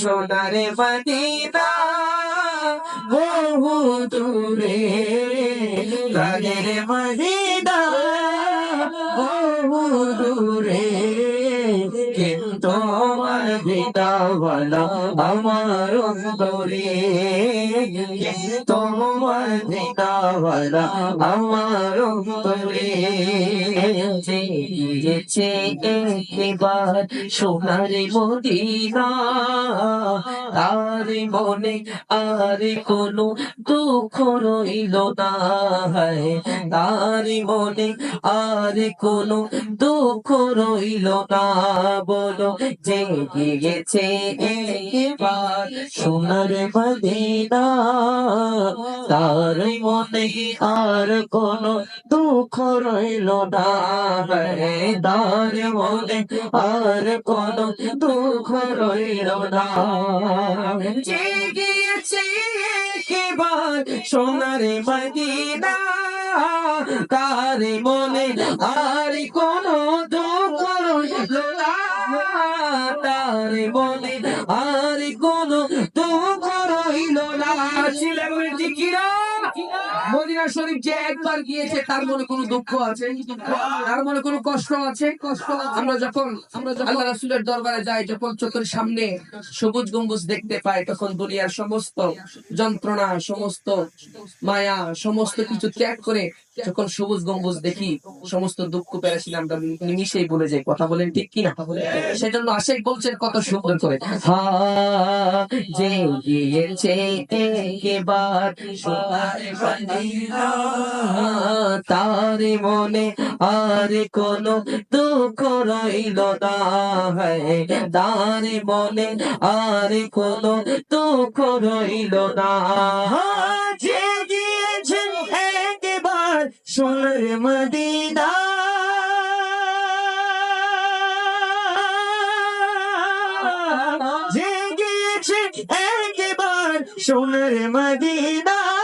সোনারে Medina বহু দূরে লাগে রে মদিনা বহু দূরে কিন্তু মদিনাওয়ালা আমার অন্তরে। কিন্তু মদিনাওয়ালা আমার গিয়েছে একবার মদিনা তার মনে আর কোনো দুঃখ রইল না, তার মনে আর কোনো দুঃখ রইল না, বলো যে গিয়েছে একবার সোনার মদিনা। তার মনে আর কোনো দুঃখ রইল না তার মনে আর কোনো দুঃখ রইল না একবার সোনার মদিনা। তার মনে আর কোনো দুঃখ রইল না। তার মনে আর কোনো রইল না ছিলেন জিকিরা মদিনা শরীফ যে একবার গিয়েছে, তার মনে কোনো দুঃখ আছে? তার মনে কোনো কষ্ট আছে? কষ্ট আমরা যখন আমরা যখন আল্লাহ রাসূলের দরবারে যাই, যখন চোখের সামনে সবুজ গম্বুজ দেখতে পাই, তখন দুনিয়ার সমস্ত যন্ত্রণা, সমস্ত মায়া, সমস্ত কিছু ত্যাগ করে যখন সবুজ গম্বুজ দেখি, সমস্ত দুঃখ পেরেছিল আমরা নিমিশেই বলে যাই, কথা বলেন ঠিক কিনা? সেজন্য আশেক বলছেন, কত সুন্দর করে, হা, যে গিয়েছে, একবার তার মনে আর কোনো দুঃখ রইল না। হয়, তার মনে আর কোনো দুঃখ রইল না। সোনার মদিনা। যে গিয়েছে একবার সোনার মদিনা।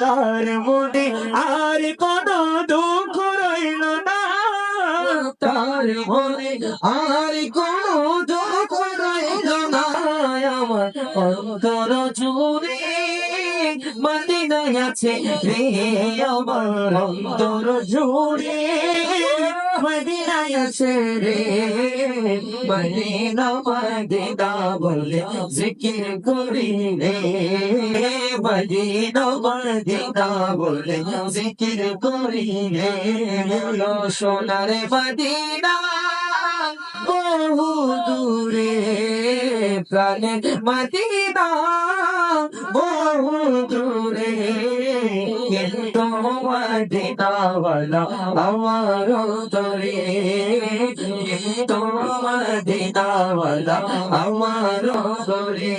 তার মনে, আর কোন দুঃখ রইল না। তার মনে, আর কোন দুঃখ রইল না। আমার অন্তর জুড়ে মদিনায় আছে রে, আমার অন্তর জুড়ে। মদিনায় রে মদিনা মদিনা বলে জিকির করি রে। মদিনা মদিনা বলে জিকির করি রে। বলো সোনার মদিনা বহু দূরে, প্রাণের মদিনা বহু দূরে। আমার তরে কিন্তু মদিনাওয়ালা আমার তরে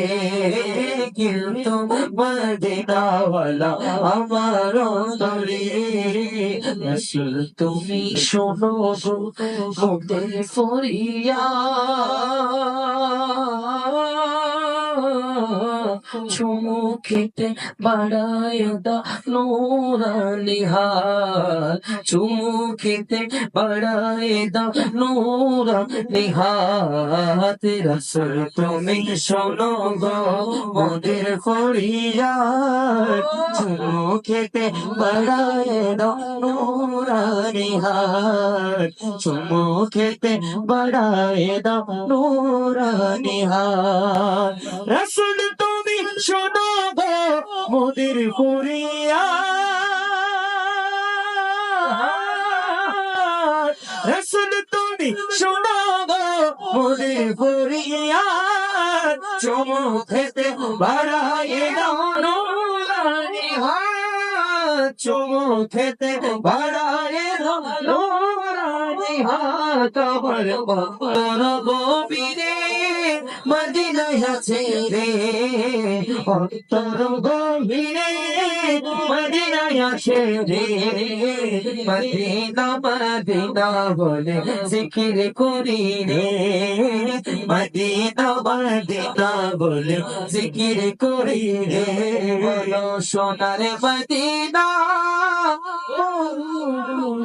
কিন্তু মদিনাওয়ালা আমার তরে তুমি শোনো গো ফরিয়া চুমু খেতে বাড়ায় দা নোরানি হাত চুমু খেতে বাড়ায় দা রসুল তুমি শোনো গো মোদের ফরিয়া চুমু খেতে বাড়ায় দা নোরানি হাত চুমু খেতে বাড়ায় দা রসুল তুমি শোনো গো মোদের ফরিয়া। রসুল তুমি শোনো গো মোদের ফরিয়া। চুমু খেতে বাড়ায় দাও নোরানি হাত। চুমু খেতে বাড়ায় নোরানি হাত। আমার তোর গোপীরে মদিনায় আছে রে। অন্তর গভীরে মদিনায় আছে রে। মদিনা মদিনা বলে জিকির করি রে। মদিনা মদিনা বলে জিকির করি রে। বলো সোনার মদিনা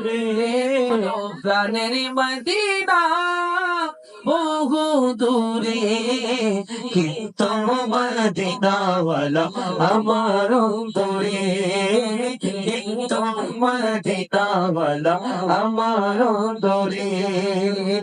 রে। প্রাণের মদিনা বহু দূরে কিন্তু মদিনাওয়ালা আমার অন্তরে। কিন্তু মদিনাওয়ালা আমার অন্তরে।